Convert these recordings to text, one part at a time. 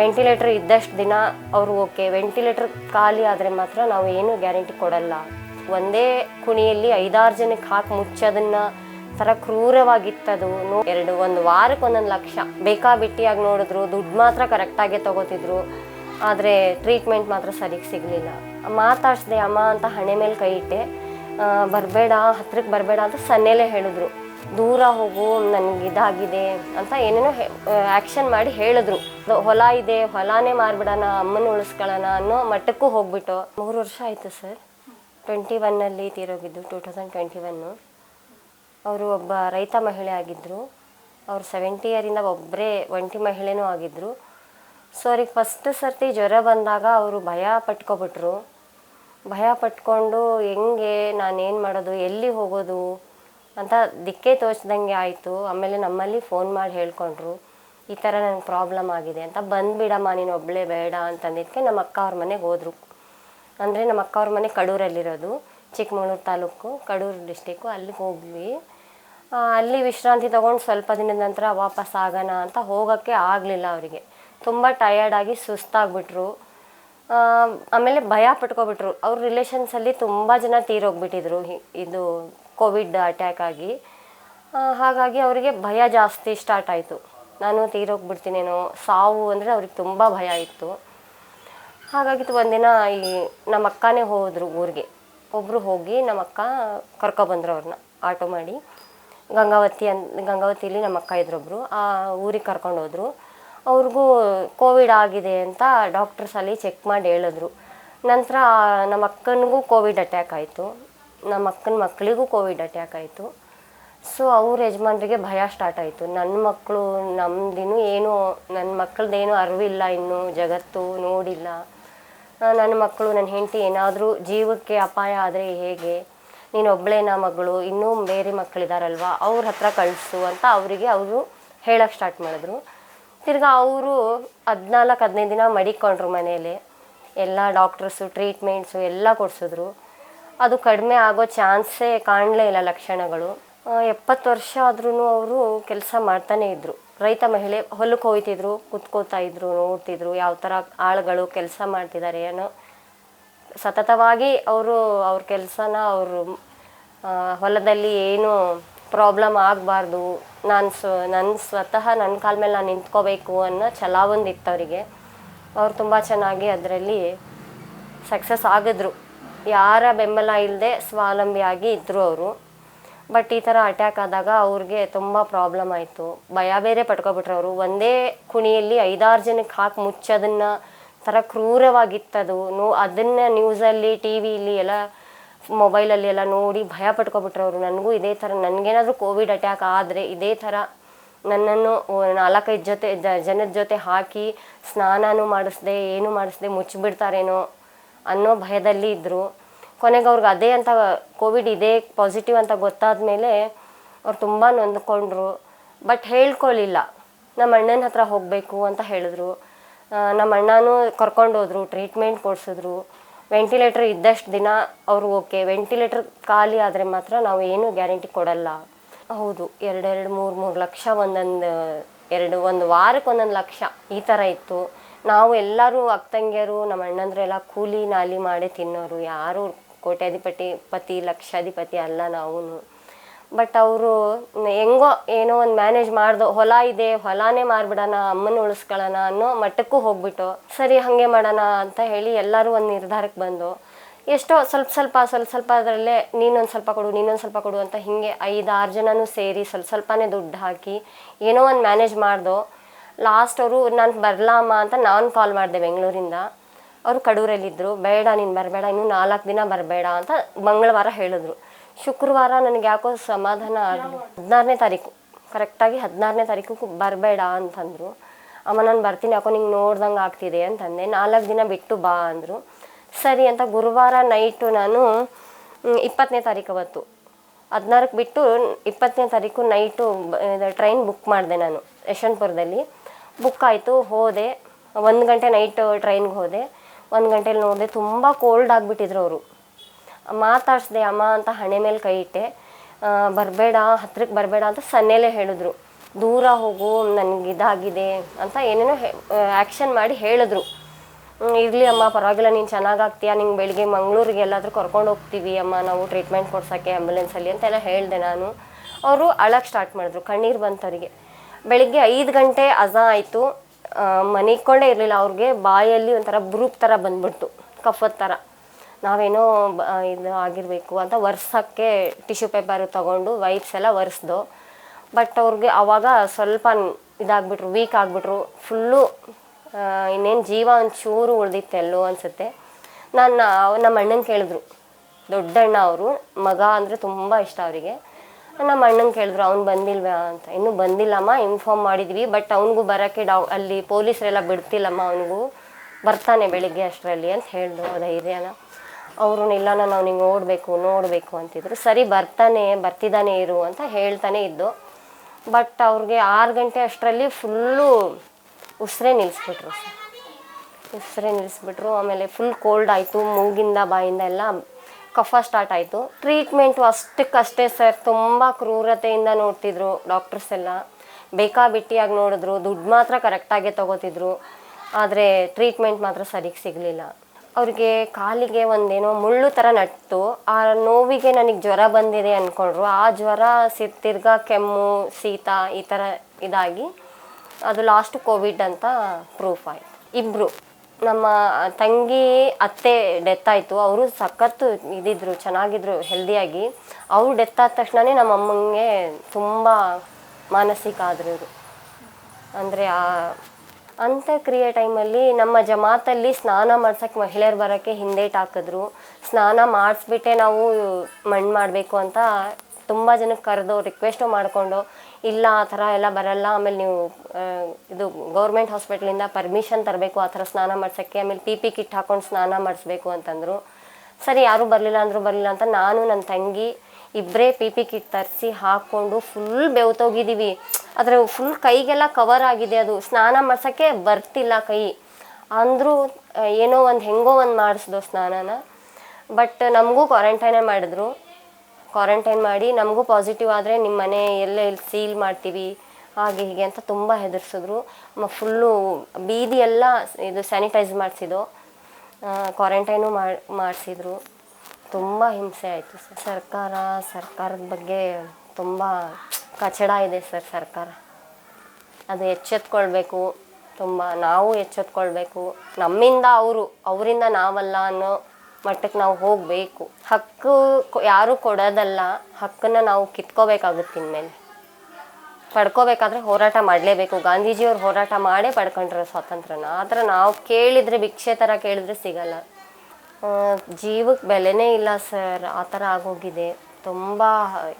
Ventilator ಇದ್ದಷ್ಟು ದಿನ ಅವರು ಓಕೆ. ವೆಂಟಿಲೇಟರ್ ಖಾಲಿ ಆದರೆ ಮಾತ್ರ ನಾವು ಏನು ಗ್ಯಾರಂಟಿ ಕೊಡಲ್ಲ. ಒಂದೇ ಕುಣಿಯಲ್ಲಿ ಐದಾರು ಜನಕ್ಕೆ ಹಾಕಿ ಮುಚ್ಚೋದನ್ನ ಥರ ಕ್ರೂರವಾಗಿತ್ತದು. ಎರಡು ಒಂದು ವಾರಕ್ಕೆ ಒಂದೊಂದು ಲಕ್ಷ. ಬೇಕಾಬಿಟ್ಟಿಯಾಗಿ ನೋಡಿದ್ರು. ದುಡ್ಡು ಮಾತ್ರ ಕರೆಕ್ಟಾಗೆ ತಗೋತಿದ್ರು. ಆದರೆ ಟ್ರೀಟ್ಮೆಂಟ್ ಮಾತ್ರ ಸರಿಗೆ ಸಿಗಲಿಲ್ಲ. ಮಾತಾಡ್ಸ್ದೆ ಅಮ್ಮ ಅಂತ ಹಣೆ ಮೇಲೆ ಕೈ ಇಟ್ಟೆ. ಬರಬೇಡ ಹತ್ರಕ್ಕೆ ಬರಬೇಡ ಅಂತ ಸನ್ನೆಲೇ ಹೇಳಿದ್ರು. ದೂರ ಹೋಗು, ನನಗೆ ಇದಾಗಿದೆ ಅಂತ ಏನೇನೋ ಆ್ಯಕ್ಷನ್ ಮಾಡಿ ಹೇಳಿದ್ರು. ಹೊಲ ಇದೆ, ಹೊಲಾನೇ ಮಾರ್ಬಿಡೋಣ, ಅಮ್ಮನ ಉಳಿಸ್ಕೊಳ್ಳೋಣ ಅನ್ನೋ ಮಟ್ಟಕ್ಕೂ ಹೋಗ್ಬಿಟ್ಟು. ಮೂರು ವರ್ಷ ಆಯಿತು ಸರ್. ಟ್ವೆಂಟಿ ಒನ್ನಲ್ಲಿ ತೀರೋಗಿದ್ದು ಟೂ ತೌಸಂಡ್ ಟ್ವೆಂಟಿ ಒನ್ನು ಅವರು ಒಬ್ಬ ರೈತ ಮಹಿಳೆ ಆಗಿದ್ದರು ಅವರು ಸೆವೆಂಟಿ ಇಯರಿಂದ ಒಬ್ಬರೇ ಒಂಟಿ ಮಹಿಳೆನೂ ಆಗಿದ್ದರು ಸೊ ಅವ್ರಿಗೆ ಫಸ್ಟ್ ಸರ್ತಿ ಜ್ವರ ಬಂದಾಗ ಅವರು ಭಯ ಪಟ್ಕೊಬಿಟ್ರು. ಭಯ ಪಟ್ಕೊಂಡು ಹೆಂಗೆ ನಾನೇನು ಮಾಡೋದು, ಎಲ್ಲಿ ಹೋಗೋದು? ಅಂತ ದಿಕ್ಕೇ ತೋರಿಸ್ದಂಗೆ ಆಯಿತು. ಆಮೇಲೆ ನಮ್ಮಲ್ಲಿ ಫೋನ್ ಮಾಡಿ ಹೇಳ್ಕೊಂಡ್ರು, ಈ ಥರ ನನಗೆ ಪ್ರಾಬ್ಲಮ್ ಆಗಿದೆ ಅಂತ. ಬಂದುಬಿಡಮ್ಮ, ನೀನು ಒಬ್ಬಳೇ ಬೇಡ ಅಂತಂದಿದ್ದಕ್ಕೆ ನಮ್ಮ ಅಕ್ಕ ಅವ್ರ ಮನೆಗೆ ಹೋದರು. ಅಂದರೆ ನಮ್ಮ ಅಕ್ಕ ಅವ್ರ ಮನೆ ಕಡೂರಲ್ಲಿರೋದು ಚಿಕ್ಕಮಗಳೂರು ತಾಲೂಕು, ಕಡೂರು ಡಿಸ್ಟಿಕ್ಕು ಅಲ್ಲಿಗೆ ಹೋಗ್ವಿ ಅಲ್ಲಿ ವಿಶ್ರಾಂತಿ ತೊಗೊಂಡು ಸ್ವಲ್ಪ ದಿನದ ನಂತರ ವಾಪಸ್ ಆಗೋಣ ಅಂತ ಹೋಗೋಕ್ಕೆ ಆಗಲಿಲ್ಲ ಅವರಿಗೆ. ತುಂಬ ಟಯರ್ಡಾಗಿ ಸುಸ್ತಾಗ್ಬಿಟ್ರು. ಆಮೇಲೆ ಭಯ ಪಟ್ಕೊಬಿಟ್ರು. ಅವ್ರ ರಿಲೇಷನ್ಸಲ್ಲಿ ತುಂಬ ಜನ ತೀರೋಗ್ಬಿಟ್ಟಿದ್ರು. ಇದು ಕೋವಿಡ್ ಅಟ್ಯಾಕ್ ಆಗಿ ಹಾಗಾಗಿ ಅವರಿಗೆ ಭಯ ಜಾಸ್ತಿ ಸ್ಟಾರ್ಟ್ ಆಯಿತು. ನಾನು ತೀರೋಗ್ಬಿಡ್ತೀನೇನೋ ಸಾವು ಅಂದರೆ ಅವ್ರಿಗೆ ತುಂಬ ಭಯ ಇತ್ತು. ಹಾಗಾಗಿ ಒಂದಿನ ಈ ನಮ್ಮ ಅಕ್ಕನೇ ಹೋದರು ಊರಿಗೆ. ಒಬ್ಬರು ಹೋಗಿ ನಮ್ಮ ಅಕ್ಕ ಕರ್ಕೊಬಂದ್ರು ಅವ್ರನ್ನ ಆಟೋ ಮಾಡಿ. ಗಂಗಾವತಿ ಅನ್ ಗಂಗಾವತಿಯಲ್ಲಿ ನಮ್ಮ ಅಕ್ಕ ಇದ್ರೊಬ್ರು ಆ ಊರಿಗೆ ಕರ್ಕೊಂಡು ಹೋದ್ರು. ಅವ್ರಿಗೂ ಕೋವಿಡ್ ಆಗಿದೆ ಅಂತ ಡಾಕ್ಟರ್ಸಲ್ಲಿ ಚೆಕ್ ಮಾಡಿ ಹೇಳಿದ್ರು. ನಂತರ ನಮ್ಮ ಅಕ್ಕನಿಗೂ ಕೋವಿಡ್ ಅಟ್ಯಾಕ್ ಆಯಿತು. ನಮ್ಮ ಅಕ್ಕನ ಮಕ್ಕಳಿಗೂ ಕೋವಿಡ್ ಅಟ್ಯಾಕ್ ಆಯಿತು. ಸೊ ಅವ್ರ ಯಜಮಾನ್ರಿಗೆ ಭಯ ಸ್ಟಾರ್ಟ್ ಆಯಿತು. ನನ್ನ ಮಕ್ಕಳು ನಮ್ಮದಿನೂ ಏನು ನನ್ನ ಮಕ್ಕಳದೇನು ಅರಿವಿಲ್ಲ ಇನ್ನೂ, ಜಗತ್ತು ನೋಡಿಲ್ಲ. ನನ್ನ ಮಕ್ಕಳು ನನ್ನ ಹೆಂಡತಿ ಏನಾದರೂ ಜೀವಕ್ಕೆ ಅಪಾಯ ಆದರೆ ಹೇಗೆ? ನೀನು ಒಬ್ಬಳೇನ ಮಗಳು, ಇನ್ನೂ ಬೇರೆ ಮಕ್ಕಳಿದಾರಲ್ವಾ ಅವ್ರ ಹತ್ರ ಕಳಿಸು ಅಂತ ಅವರಿಗೆ ಅವರು ಹೇಳಕ್ಕೆ ಸ್ಟಾರ್ಟ್ ಮಾಡಿದ್ರು. ತಿರ್ಗಾ ಅವರು ಹದಿನಾಲ್ಕು, ಹದಿನೈದು ದಿನ ಮಡಿಕೊಂಡ್ರು ಮನೇಲಿ. ಎಲ್ಲ ಡಾಕ್ಟರ್ಸು ಟ್ರೀಟ್ಮೆಂಟ್ಸು ಎಲ್ಲ ಕೊಡಿಸಿದ್ರು. ಅದು ಕಡಿಮೆ ಆಗೋ ಚಾನ್ಸೇ ಕಾಣಲೇ ಇಲ್ಲ ಲಕ್ಷಣಗಳು. ಎಪ್ಪತ್ತು ವರ್ಷ ಆದ್ರೂ ಅವರು ಕೆಲಸ ಮಾಡ್ತಾನೆ ಇದ್ರು. ರೈತ ಮಹಿಳೆ ಹೊಲಕ್ಕೆ ಹೋಯ್ತಿದ್ರು, ಕುತ್ಕೋತಾ ಇದ್ರು, ನೋಡ್ತಿದ್ರು ಯಾವ ಥರ ಆಳುಗಳು ಕೆಲಸ ಮಾಡ್ತಿದ್ದಾರೆ ಏನೋ ಸತತವಾಗಿ ಅವರು ಅವ್ರ ಕೆಲಸನ ಅವರು ಹೊಲದಲ್ಲಿ ಏನು ಪ್ರಾಬ್ಲಮ್ ಆಗಬಾರ್ದು, ನಾನು ಸ್ವ ನನ್ನ ಸ್ವತಃ ನನ್ನ ಕಾಲ ಮೇಲೆ ನಾನು ನಿಂತ್ಕೋಬೇಕು ಅನ್ನೋ ಛಲ ಒಂದಿತ್ತು ಅವರಿಗೆ ಅವ್ರು ತುಂಬ ಚೆನ್ನಾಗಿ ಅದರಲ್ಲಿ ಸಕ್ಸಸ್ ಆಗಿದ್ರು. ಯಾರ ಬೆಂಬಲ ಇಲ್ಲದೆ ಸ್ವಾವಲಂಬಿಯಾಗಿ ಇದ್ದರು ಅವರು. ಬಟ್ ಈ ಥರ ಅಟ್ಯಾಕ್ ಆದಾಗ ಅವ್ರಿಗೆ ತುಂಬ ಪ್ರಾಬ್ಲಮ್ ಆಯಿತು. ಭಯ ಬೇರೆ ಪಟ್ಕೊಬಿಟ್ರು ಅವರು. ಒಂದೇ ಕುಣಿಯಲ್ಲಿ ಐದಾರು ಜನಕ್ಕೆ ಹಾಕಿ ಮುಚ್ಚೋದನ್ನು ಥರ ಕ್ರೂರವಾಗಿತ್ತದು. ನೋ, ಅದನ್ನ ನ್ಯೂಸಲ್ಲಿ ಟಿ ವಿಲಿ ಎಲ್ಲ ಮೊಬೈಲಲ್ಲಿ ಎಲ್ಲ ನೋಡಿ ಭಯ ಪಟ್ಕೊಬಿಟ್ರು ಅವರು. ನನಗೂ ಇದೇ ಥರ, ನನಗೇನಾದರೂ ಕೋವಿಡ್ ಅಟ್ಯಾಕ್ ಆದರೆ ಇದೇ ಥರ ನನ್ನನ್ನು ನಾಲ್ಕೈದು ಜೊತೆ ಜನದ ಜೊತೆ ಹಾಕಿ ಸ್ನಾನನೂ ಮಾಡಿಸ್ದೆ, ಏನು ಮಾಡಿಸ್ದೆ ಮುಚ್ಚಿಬಿಡ್ತಾರೇನೋ. ಅನ್ನೋ ಭಯದಲ್ಲಿ ಇದ್ದರು ಕೊನೆಗೆ ಅವ್ರಿಗೆ ಅದೇ ಅಂತ ಕೋವಿಡ್ ಇದೇ ಪಾಸಿಟಿವ್ ಅಂತ ಗೊತ್ತಾದ ಮೇಲೆ ಅವ್ರು ತುಂಬ ನೊಂದ್ಕೊಂಡ್ರು. ಬಟ್ ಹೇಳ್ಕೊಳ್ಳಿಲ್ಲ ನಮ್ಮ ಅಣ್ಣನ ಹತ್ರ ಹೋಗಬೇಕು ಅಂತ ಹೇಳಿದ್ರು. ನಮ್ಮ ಅಣ್ಣನೂ ಕರ್ಕೊಂಡು ಹೋದರು ಟ್ರೀಟ್ಮೆಂಟ್ ಕೊಡಿಸಿದ್ರು. ವೆಂಟಿಲೇಟರ್ ಇದ್ದಷ್ಟು ದಿನ ಅವರು ಓಕೆ ವೆಂಟಿಲೇಟರ್ ಖಾಲಿ ಆದರೆ ಮಾತ್ರ ನಾವು ಏನು ಗ್ಯಾರಂಟಿ ಕೊಡಲ್ಲ. ಹೌದು, ಎರಡೆರಡು ಮೂರು ಮೂರು ಲಕ್ಷ ಒಂದೊಂದು, ಎರಡು, ಒಂದು ವಾರಕ್ಕೆ ಒಂದೊಂದು ಲಕ್ಷ ಈ ಥರ ಇತ್ತು. ನಾವು ಎಲ್ಲರೂ ಅಕ್ತಂಗಿಯರು ನಮ್ಮ ಅಣ್ಣಂದ್ರು ಎಲ್ಲ ಕೂಲಿ ನಾಲಿ ಮಾಡಿ ತಿನ್ನೋರು. ಯಾರು ಕೋಟ್ಯಾಧಿಪತಿ ಪತಿ, ಲಕ್ಷಾಧಿಪತಿ ಅಲ್ಲ ನಾವು ಬಟ್ ಅವರು ಹೆಂಗೋ ಏನೋ ಒಂದು ಮ್ಯಾನೇಜ್ ಮಾಡ್ದು, ಹೊಲ ಇದೆ, ಹೊಲಾನೇ ಮಾರ್ಬಿಡೋಣ ಅಮ್ಮನ ಉಳಿಸ್ಕೊಳ್ಳೋಣ ಅನ್ನೋ ಮಟ್ಟಕ್ಕೂ ಹೋಗ್ಬಿಟ್ಟು, ಸರಿ ಹಾಗೆ ಮಾಡೋಣ ಅಂತ ಹೇಳಿ ಎಲ್ಲರೂ ಒಂದು ನಿರ್ಧಾರಕ್ಕೆ ಬಂದು, ಎಷ್ಟೋ ಸ್ವಲ್ಪ ಸ್ವಲ್ಪ ಸ್ವಲ್ಪ ಸ್ವಲ್ಪ ಅದರಲ್ಲೇ ನೀನೊಂದು ಸ್ವಲ್ಪ ಕೊಡು, ನೀನೊಂದು ಸ್ವಲ್ಪ ಕೊಡು ಅಂತ ಹಿಂಗೆ ಆರು ಜನನೂ ಸೇರಿ ಸ್ವಲ್ಪ ಸ್ವಲ್ಪನೇ ದುಡ್ಡು ಹಾಕಿ ಏನೋ ಒಂದು ಮ್ಯಾನೇಜ್ ಮಾಡ್ದೋ ಲಾಸ್ಟ್ ಅವರು, ನಾನು ಬರಲಾಮ ಅಂತ ನಾನು ಕಾಲ್ ಮಾಡಿದೆ ಬೆಂಗಳೂರಿಂದ. ಅವರು ಕಡೂರಲ್ಲಿದ್ದರು ಬೇಡ, ನೀನು ಬರಬೇಡ. ಇನ್ನೂ ನಾಲ್ಕು ದಿನ ಬರಬೇಡ ಅಂತ ಮಂಗಳವಾರ ಹೇಳಿದ್ರು. ಶುಕ್ರವಾರ ನನಗೆ ಯಾಕೋ ಸಮಾಧಾನ ಆಗಲಿ ಹದಿನಾರನೇ ತಾರೀಕು. ಕರೆಕ್ಟಾಗಿ ಹದಿನಾರನೇ ತಾರೀಕು ಬರಬೇಡ ಅಂತಂದರು. ಅಮ್ಮ, ನಾನು ಬರ್ತೀನಿ. ಯಾಕೋ ನಿಂಗೆ ನೋಡ್ದಂಗೆ ಆಗ್ತಿದೆ ಅಂತಂದೆ. ನಾಲ್ಕು ದಿನ ಬಿಟ್ಟು ಬಾ ಅಂದರು. ಸರಿ ಅಂತ ಗುರುವಾರ ನೈಟು ನಾನು ಇಪ್ಪತ್ತನೇ ತಾರೀಕು ಅವತ್ತು. ಹದಿನಾರಕ್ಕೆ ಬಿಟ್ಟು ಇಪ್ಪತ್ತನೇ ತಾರೀಕು ನೈಟು ಟ್ರೈನ್ ಬುಕ್ ಮಾಡಿದೆ ನಾನು ಯಶವಂತಪುರದಲ್ಲಿ. ಬುಕ್ ಆಯಿತು ಹೋದೆ. ಒಂದು ಗಂಟೆ ನೈಟ್ ಟ್ರೈನ್ಗೆ ಹೋದೆ. ಒಂದು ಗಂಟೆಲಿ ನೋಡಿದೆ, ತುಂಬ ಕೋಲ್ಡ್ ಆಗಿಬಿಟ್ಟಿದ್ರು ಅವರು. ಮಾತಾಡ್ಸ್ದೆ, ಅಮ್ಮ ಅಂತ ಹಣೆ ಮೇಲೆ ಕೈ ಇಟ್ಟೆ. ಬರಬೇಡ ಹತ್ರಕ್ಕೆ ಬರಬೇಡ ಅಂತ ಸನ್ನೆಲೇ ಹೇಳಿದ್ರು. ದೂರ ಹೋಗು, ನನಗೆ ಇದಾಗಿದೆ ಅಂತ ಏನೇನೋ ಆ್ಯಕ್ಷನ್ ಮಾಡಿ ಹೇಳಿದ್ರು. ಇರಲಿ ಅಮ್ಮ, ಪರವಾಗಿಲ್ಲ, ನೀನು ಚೆನ್ನಾಗಾಗ್ತೀಯಾ? ನಿಂಗೆ ಬೆಳಿಗ್ಗೆ ಮಂಗಳೂರಿಗೆ ಎಲ್ಲಾದರೂ ಕರ್ಕೊಂಡು ಹೋಗ್ತೀವಿ ಅಮ್ಮ, ನಾವು ಟ್ರೀಟ್ಮೆಂಟ್ ಕೊಡ್ಸೋಕ್ಕೆ ಆ್ಯಂಬುಲೆನ್ಸಲ್ಲಿ ಅಂತೆಲ್ಲ ಹೇಳಿದೆ ನಾನು. ಅವರು ಅಳಕ್ಕೆ ಸ್ಟಾರ್ಟ್ ಮಾಡಿದ್ರು. ಕಣ್ಣೀರು ಬಂತು ಅವರಿಗೆ ಬೆಳಿಗ್ಗೆ ಐದು ಗಂಟೆ ಅಜ ಆಯಿತು. ಮನಿಕೊಂಡೇ ಇರಲಿಲ್ಲ ಅವ್ರಿಗೆ. ಬಾಯಲ್ಲಿ ಒಂಥರ ಬ್ರೂಪ್ ಥರ ಬಂದ್ಬಿಡ್ತು. ಕಫದ ಥರ. ನಾವೇನೋ ಇದು ಆಗಿರಬೇಕು ಅಂತ ಒರೆಸೋಕ್ಕೆ ಟಿಶ್ಯೂ ಪೇಪರ್ ತೊಗೊಂಡು ವೈಪ್ಸ್ ಎಲ್ಲ ಒರೆಸ್ದು ಬಟ್ ಅವ್ರಿಗೆ ಆವಾಗ ಸ್ವಲ್ಪ ಇದಾಗ್ಬಿಟ್ರು, ವೀಕ್ ಆಗಿಬಿಟ್ರು. ಫುಲ್ಲು ಇನ್ನೇನು ಜೀವ ಒಂಚೂರು ಉಳಿದಿತ್ತೆಲ್ಲೋ ಅನಿಸುತ್ತೆ. ನಾನು ನಮ್ಮ ಅಣ್ಣನ ಕೇಳಿದ್ರು. ದೊಡ್ಡಣ್ಣ ಅವರು. ಮಗ ಅಂದರೆ ತುಂಬ ಇಷ್ಟ ಅವರಿಗೆ. ನಮ್ಮ ಅಣ್ಣನ ಕೇಳಿದ್ರು, ಅವ್ನು ಬಂದಿಲ್ವಾ ಅಂತ. ಇನ್ನೂ ಬಂದಿಲ್ಲಮ್ಮ ಇನ್ಫಾರ್ಮ್ ಮಾಡಿದ್ವಿ ಬಟ್ ಅವನಿಗೂ ಬರೋಕ್ಕೆ ಡೌ, ಅಲ್ಲಿ ಪೊಲೀಸರೆಲ್ಲ ಬಿಡ್ತಿಲ್ಲಮ್ಮ ಅವನಿಗೂ. ಬರ್ತಾನೆ ಬೆಳಿಗ್ಗೆ ಅಷ್ಟರಲ್ಲಿ, ಅಂತ ಹೇಳಿದ್ರು ಧೈರ್ಯನ. ಅವರು ಇಲ್ಲ, ನಾನು ಅವ್ನಿಗೆ ನೋಡಬೇಕು ನೋಡಬೇಕು ಅಂತಿದ್ರು. ಸರಿ, ಬರ್ತಾನೆ, ಬರ್ತಿದ್ದಾನೆ ಇರು, ಅಂತ ಹೇಳ್ತಾನೆ ಇದ್ದು. ಬಟ್ ಅವ್ರಿಗೆ ಆರು ಗಂಟೆ ಅಷ್ಟರಲ್ಲಿ ಫುಲ್ಲು ಉಸಿರೇ ನಿಲ್ಲಿಸ್ಬಿಟ್ರು ಸರ್ ಉಸಿರೇ ನಿಲ್ಲಿಸ್ಬಿಟ್ರು ಆಮೇಲೆ ಫುಲ್ ಕೋಲ್ಡ್ ಆಯಿತು, ಮೂಗಿಂದ ಬಾಯಿಂದ ಎಲ್ಲ ಕಫ ಸ್ಟಾರ್ಟ್ ಆಯಿತು. ಟ್ರೀಟ್ಮೆಂಟು ಅಷ್ಟಕ್ಕಷ್ಟೇ ಸರ್ ತುಂಬ ಕ್ರೂರತೆಯಿಂದ ನೋಡ್ತಿದ್ರು ಡಾಕ್ಟರ್ಸ್ ಎಲ್ಲ. ಬೇಕಾಬಿಟ್ಟಿಯಾಗಿ ನೋಡಿದ್ರು, ದುಡ್ಡು ಮಾತ್ರ ಕರೆಕ್ಟಾಗೆ ತಗೋತಿದ್ರು. ಆದರೆ ಟ್ರೀಟ್ಮೆಂಟ್ ಮಾತ್ರ ಸರಿಗೆ ಸಿಗಲಿಲ್ಲ. ಅವ್ರಿಗೆ ಕಾಲಿಗೆ ಒಂದೇನೋ ಮುಳ್ಳು ಥರ ನಟ್ಟು ಆ ನೋವಿಗೆ ನನಗೆ ಜ್ವರ ಬಂದಿದೆ ಅಂದ್ಕೊಂಡ್ರು ಆ ಜ್ವರ ಸಿ ತಿರ್ಗಾ ಕೆಮ್ಮು, ಶೀತ ಈ ಥರ ಇದಾಗಿ ಅದು ಲಾಸ್ಟ್ ಕೋವಿಡ್ ಅಂತ ಪ್ರೂಫ್ ಆಯಿತು. ಇಬ್ಬರು ನಮ್ಮ ತಂಗಿ, ಅತ್ತೆ ಡೆತ್ ಆಯಿತು. ಅವರು ಸಖತ್ತು ಇದಿದ್ರು ಚೆನ್ನಾಗಿದ್ರು ಹೆಲ್ದಿಯಾಗಿ ಅವ್ರು ಡೆತ್ ಆದ ತಕ್ಷಣವೇ ನಮ್ಮ ಅಮ್ಮಂಗೆ ತುಂಬ ಮಾನಸಿಕ ಆದರು ಇವರು ಅಂದರೆ ಆ ಅಂತ್ಯಕ್ರಿಯೆ ಟೈಮಲ್ಲಿ ನಮ್ಮ ಜಮಾತಲ್ಲಿ ಸ್ನಾನ ಮಾಡ್ಸೋಕ್ಕೆ ಮಹಿಳೆಯರು ಬರೋಕ್ಕೆ ಹಿಂದೇಟ್ ಹಾಕಿದ್ರು. ಸ್ನಾನ ಮಾಡಿಸ್ಬಿಟ್ಟೆ ನಾವು ಮಣ್ಣು ಮಾಡಬೇಕು ಅಂತ ತುಂಬ ಜನಕ್ಕೆ ಕರೆದು ರಿಕ್ವೆಸ್ಟು ಮಾಡಿಕೊಂಡು, ಇಲ್ಲ, ಆ ಥರ ಎಲ್ಲ ಬರಲ್ಲ, ಆಮೇಲೆ ನೀವು ಇದು ಗೌರ್ಮೆಂಟ್ ಹಾಸ್ಪಿಟ್ಲಿಂದ ಪರ್ಮಿಷನ್ ತರಬೇಕು, ಆ ಥರ ಸ್ನಾನ ಮಾಡ್ಸೋಕ್ಕೆ, ಆಮೇಲೆ ಪಿ ಪಿ ಕಿಟ್ ಹಾಕೊಂಡು ಸ್ನಾನ ಮಾಡಿಸ್ಬೇಕು, ಅಂತಂದರು. ಸರಿ, ಯಾರೂ ಬರಲಿಲ್ಲ ಅಂದರೂ ಬರಲಿಲ್ಲ ಅಂತ ನಾನು ನನ್ನ ತಂಗಿ ಇಬ್ಬರೇ ಪಿ ಪಿ ಕಿಟ್ ತರಿಸಿ ಹಾಕ್ಕೊಂಡು ಫುಲ್ ಬೆವ್ತೋಗಿದ್ದೀವಿ ಆದರೆ ಫುಲ್ ಕೈಗೆಲ್ಲ ಕವರ್ ಆಗಿದೆ ಅದು. ಸ್ನಾನ ಮಾಡ್ಸೋಕ್ಕೆ ಬರ್ತಿಲ್ಲ ಕೈ. ಅಂದರೂ, ಏನೋ ಒಂದು ಹೆಂಗೋ ಒಂದು ಮಾಡಿಸ್ದು ಸ್ನಾನನ. ಬಟ್ ನಮಗೂ ಕ್ವಾರಂಟೈನೇ ಮಾಡಿದ್ರು. ಕ್ವಾರಂಟೈನ್ ಮಾಡಿ ನಮಗೂ ಪಾಸಿಟಿವ್ ಆದರೆ ನಿಮ್ಮ ಮನೆ ಎಲ್ಲೇ ಸೀಲ್ ಮಾಡ್ತೀವಿ, ಹಾಗೆ ಹೀಗೆ ಅಂತ ತುಂಬ ಹೆದರ್ಸಿದ್ರು. ಫುಲ್ಲು ಬೀದಿ ಎಲ್ಲ ಇದು ಸ್ಯಾನಿಟೈಸ್ ಮಾಡಿಸಿದ್ದು. ಕ್ವಾರಂಟೈನು ಮಾಡಿ, ಮಾಡಿಸಿದ್ರು. ತುಂಬ ಹಿಂಸೆ ಆಯಿತು ಸರ್. ಸರ್ಕಾರ, ಸರ್ಕಾರದ ಬಗ್ಗೆ ತುಂಬ ಕಚಡ ಇದೆ ಸರ್ ಸರ್ಕಾರ. ಅದು ಎಚ್ಚೆತ್ಕೊಳ್ಬೇಕು. ತುಂಬ ನಾವು ಎಚ್ಚೆತ್ಕೊಳ್ಬೇಕು. ನಮ್ಮಿಂದ ಅವರು, ಅವರಿಂದ ನಾವಲ್ಲ ಅನ್ನೋ ಮಟ್ಟಕ್ಕೆ ನಾವು ಹೋಗಬೇಕು. ಹಕ್ಕು ಯಾರೂ ಕೊಡೋದಲ್ಲ. ಹಕ್ಕನ್ನು ನಾವು ಕಿತ್ಕೋಬೇಕಾಗುತ್ತೆ ಇನ್ಮೇಲೆ. ಪಡ್ಕೋಬೇಕಾದ್ರೆ ಹೋರಾಟ ಮಾಡಲೇಬೇಕು. ಗಾಂಧೀಜಿಯವ್ರು ಹೋರಾಟ ಮಾಡೇ ಪಡ್ಕೊಂಡ್ರು ಸ್ವಾತಂತ್ರ್ಯನ. ಆ ನಾವು ಕೇಳಿದರೆ, ಭಿಕ್ಷೆ ಥರ ಕೇಳಿದ್ರೆ ಸಿಗಲ್ಲ. ಜೀವಕ್ಕೆ ಬೆಲೆನೇ ಇಲ್ಲ ಸರ್. ಆ ಥರ ಆಗೋಗಿದೆ. ತುಂಬ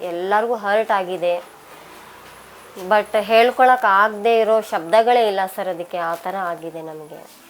ಎಲ್ಲರಿಗೂ ಹರ್ಟ್ ಆಗಿದೆ. ಬಟ್ ಹೇಳ್ಕೊಳಕ್ಕೆ ಆಗದೆ ಇರೋ ಶಬ್ದಗಳೇ ಇಲ್ಲ ಸರ್ ಅದಕ್ಕೆ. ಆ ಥರ ಆಗಿದೆ ನಮಗೆ.